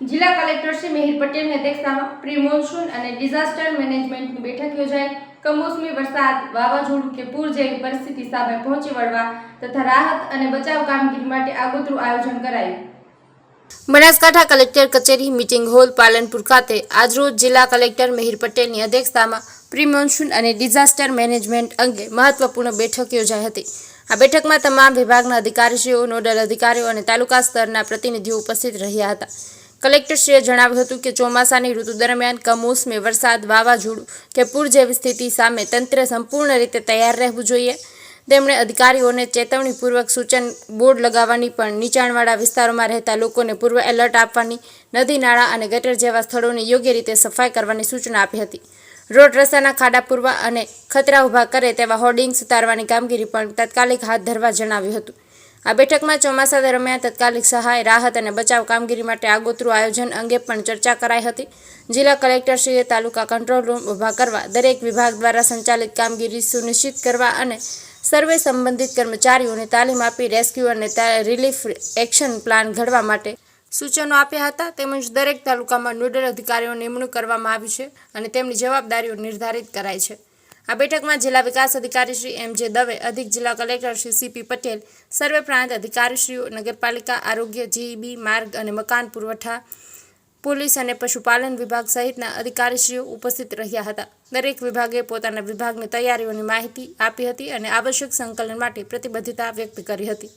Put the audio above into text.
જિલ્લા કલેક્ટર શ્રી મિહિર પટેલની અધ્યક્ષતામાં પ્રી મોન્સૂન અને ડિઝાસ્ટર મેનેજમેન્ટની બેઠક યોજાઈ. કમોસમી વરસાદ, વાવાઝોડું કે પૂર જેવી પરિસ્થિતિ સામે પહોંચી વળવા તથા રાહત અને બચાવ કામગીરી માટે આગોતરું આયોજન કરાયું. બનાસકાંઠા કલેક્ટર કચેરી મીટિંગ હોલ પાલનપુર ખાતે આજરોજ જિલ્લા કલેક્ટર મિહિર પટેલની અધ્યક્ષતામાં પ્રી મોન્સૂન અને ડિઝાસ્ટર મેનેજમેન્ટ અંગે મહત્વપૂર્ણ બેઠક યોજાઈ હતી. આ બેઠકમાં તમામ વિભાગના અધિકારીશ્રીઓ, નોડલ અધિકારીઓ અને તાલુકા સ્તરના પ્રતિનિધિઓ ઉપસ્થિત રહ્યા હતા. કલેક્ટરશ્રીએ જણાવ્યું હતું કે ચોમાસાની ઋતુ દરમિયાન કમોસમી વરસાદ, વાવાઝોડું કે પૂર જેવી સ્થિતિ સામે તંત્ર સંપૂર્ણ રીતે તૈયાર રહેવું જોઈએ. તેમણે અધિકારીઓને ચેતવણીપૂર્વક સૂચન બોર્ડ લગાવવાની પણ નીચાણવાળા વિસ્તારોમાં રહેતા લોકોને પૂર્વ એલર્ટ આપવાની, નદી, નાળા અને ગટર જેવા સ્થળોની યોગ્ય રીતે સફાઈ કરવાની સૂચના આપી હતી. રોડ રસ્તાના ખાડા પૂરવા અને ખતરા ઊભા કરે તેવા હોર્ડિંગ્સ ઉતારવાની કામગીરી પણ તાત્કાલિક હાથ ધરવા જણાવ્યું હતું. આ બેઠકમાં ચોમાસા દરમિયાન તાત્કાલિક સહાય, રાહત અને બચાવ કામગીરી માટે આગોતરું આયોજન અંગે પણ ચર્ચા કરાઈ હતી. જિલ્લા કલેક્ટરશ્રીએ તાલુકા કંટ્રોલ રૂમ ઊભા કરવા, દરેક વિભાગ દ્વારા સંચાલિત કામગીરી સુનિશ્ચિત કરવા અને સર્વે સંબંધિત કર્મચારીઓને તાલીમ આપી રેસ્ક્યુ અને રિલીફ એક્શન પ્લાન ઘડવા માટે સૂચનો આપ્યા હતા. તેમજ દરેક તાલુકામાં નોડલ અધિકારીઓ નિમણૂક કરવામાં આવી છે અને તેમની જવાબદારીઓ નિર્ધારિત કરાઈ છે. આ બેઠકમાં જિલ્લા વિકાસ અધિકારી શ્રી એમ જે દવે, અધિક જિલ્લા collector Shri C P Patel, સર્વે પ્રાંત અધિકારીશ્રીઓ, નગરપાલિકા આરોગ્ય જીઈબી માર્ગ અને મકાન પુરવઠા, પોલીસ અને પશુપાલન વિભાગ સહિતના અધિકારીશ્રીઓ ઉપસ્થિત રહ્યા હતા. દરેક વિભાગે પોતાના વિભાગની તૈયારીઓની માહિતી આપી હતી અને આવશ્યક સંકલન માટે પ્રતિબદ્ધતા વ્યક્ત કરી હતી.